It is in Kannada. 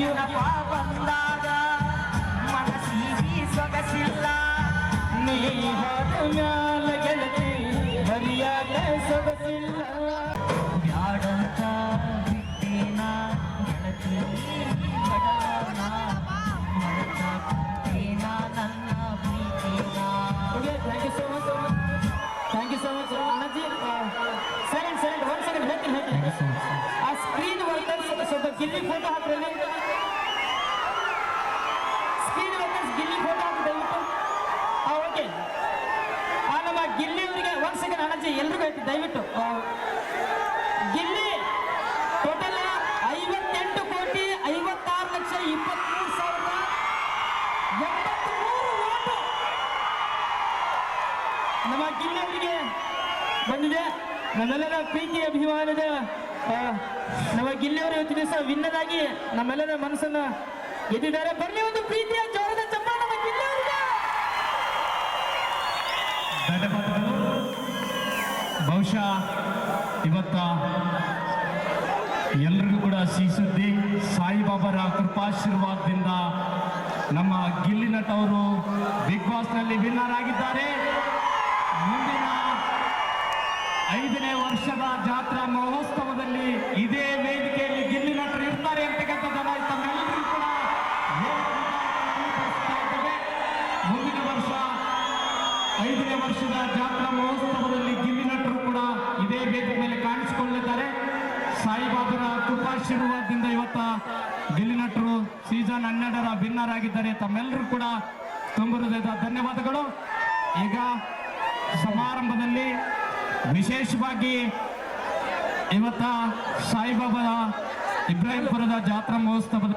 Thank you so much thank you ನಪ್ಪ ಬಂದಾಗ ಮನಸ್ಸಿಗೆ ಸೊಗಸಿಲ್ಲ ನೀ ಹೋದ ಮ್ಯಾಲ ಗೆಳತಿ ಹರಿಯಾದ ಸೊಗಸಿಲ್ಲ. ಬ್ಯಾಡಂತ ಬಿಟ್ಟಿನ ಗೆಳತಿ thank you so much thank you so much Annaji second second one second ಹೇಳ್ತೀನಿ ಹೇಳ್ತೀನಿ. ಆ ಸ್ಕ್ರೀನ್ ವರ್ಕರ್ಸ್ ಸ್ವಲ್ಪ ಗಿಲ್ಲಿ ಫೋಟೋ ಹಾಕ್ರಲ್ಲಿ ಓಕೆ ಆ ನಮ್ಮ ಗಿಲ್ಲಿಯವರಿಗೆ ಒಂದು ಸೆಕೆಂಡ್ ಅಣ್ಣಾಜಿ, ಎಲ್ರಿಗೂ ಹೇಳ್ತೀನಿ, ದಯವಿಟ್ಟು. ಗಿಲ್ಲಿ ಟೋಟಲ್ ಐವತ್ತೆಂಟು ಕೋಟಿ ಐವತ್ತಾರು ಲಕ್ಷ ಇಪ್ಪತ್ಮೂರು ಸಾವಿರದ ಎಂಬತ್ಮೂರು ಓಟು ನಮ್ಮ ಗಿಲ್ಲಿಯವರಿಗೆ ಬಂದಿದೆ. ನಮ್ಮೆಲ್ಲರ ಪ್ರೀತಿ ಅಭಿಮಾನದ ನಮ್ಮ ಗಿಲ್ಲಿಯವರು ಇವತ್ತು ದಿವಸ ವಿನ್ನರ್ ಆಗಿ ನಮ್ಮೆಲ್ಲರ ಮನಸ್ಸನ್ನ ಎದ್ದಿದ್ದಾರೆ. ಬನ್ನಿ ಒಂದು ಪ್ರೀತಿಯ ಜೋರದ ಚಪ್ಪಾಳೆ ನಮ್ಮ ಗಿಲ್ಲಿ ಅವರಿಗೆ ಧನ್ಯವಾದಗಳು ಬಹುಶಃ ಇವತ್ತ ಎಲ್ರಿಗೂ ಕೂಡ ಸುದ್ದಿ ಸಾಯಿಬಾಬಾರ ಕೃಪಾಶೀರ್ವಾದದಿಂದ ನಮ್ಮ ಗಿಲ್ಲಿ ನಟ್ ಅವರು ಬಿಗ್ ಬಾಸ್ನಲ್ಲಿ ವಿನ್ನರ್ ಆಗಿದ್ದಾರೆ. ಮುಂದಿನ ಐದನೇ ವರ್ಷದ ಜಾತ್ರಾ ಮಹೋತ್ಸವದಲ್ಲಿ ಇದೇ ಐದನೇ ವರ್ಷದ ಜಾತ್ರಾ ಮಹೋತ್ಸವದಲ್ಲಿ ನಟರು ಕೂಡ ಇದೇ ವೇದಿಕೆ ಮೇಲೆ ಕಾಣಿಸಿಕೊಳ್ಳಿದ್ದಾರೆ ಸಾಯಿಬಾಬರ ಕೃಪಾಶೀರ್ವಾದದಿಂದ ಇವತ್ತ ಗಿಲ್ಲಿ ನಟರು ಸೀಸನ್ ಹನ್ನೆರಡರ ವಿನ್ನರ್ ಆಗಿದ್ದಾರೆ ತಮ್ಮೆಲ್ಲರೂ ಕೂಡ ತುಂಬ ಧನ್ಯವಾದಗಳು. ಈಗ ಸಮಾರಂಭದಲ್ಲಿ ವಿಶೇಷವಾಗಿ ಇವತ್ತ ಸಾಯಿಬಾಬಾದ ಇಬ್ರಾಹಿಂಪುರದ ಜಾತ್ರಾ ಮಹೋತ್ಸವದ